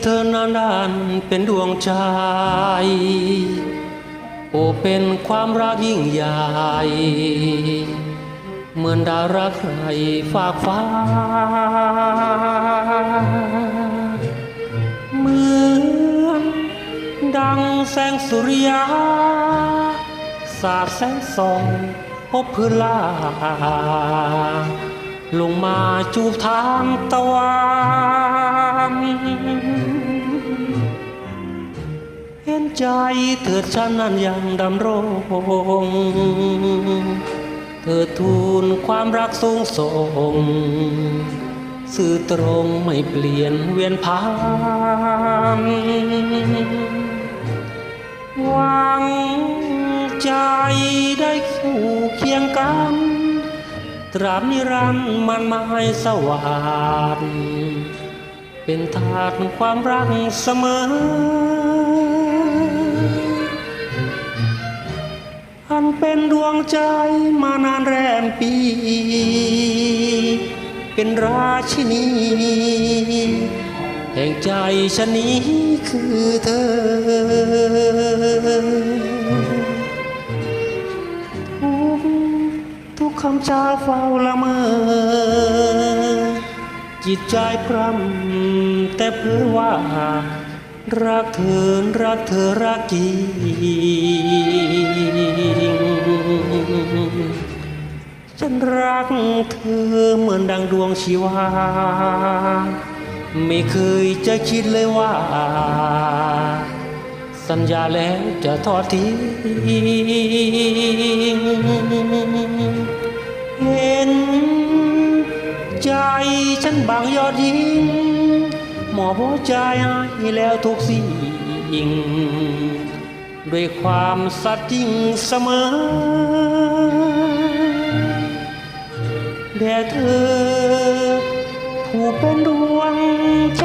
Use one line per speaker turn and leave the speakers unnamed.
เธอนานนันเป็นดวงใจ โอเป็นความรักยิ่งใหญ่ เหมือนดาราใครฝากฟ้า เหมือนดังแสงสุริยา สาดแสงส่องพบพื้นลาลงมาจูบทางตะวัน เห็นใจเถิดฉันนั้นยังดำรงเธอทูลความรักสูงส่งสื่อตรงไม่เปลี่ยนเวียนผ่านหวังใจได้คู่เคียงกัน ตราบนิรันดร์มันไม้สว่าง เป็นทาสความรักเสมอ อันเป็นดวงใจมานานแรมปี เป็นราชินี แห่งใจชนนี้คือเธอทุกทุกคำจาเฝ้าละเมอ จิตใจพร่ำแต่เพื่อว่า รักเธอรักเธอรักจริงฉันรักเธอเหมือนดังดวงชีวา ไม่เคยจะคิดเลยว่า สัญญาแล้วจะทอดทิ้ง ใจฉันบางยอดยิง หมอบหัวใจให้แล้วทุกสิ่ง ด้วยความสัตย์จริงเสมอแด่เธอ ผู้เป็นดวงใจ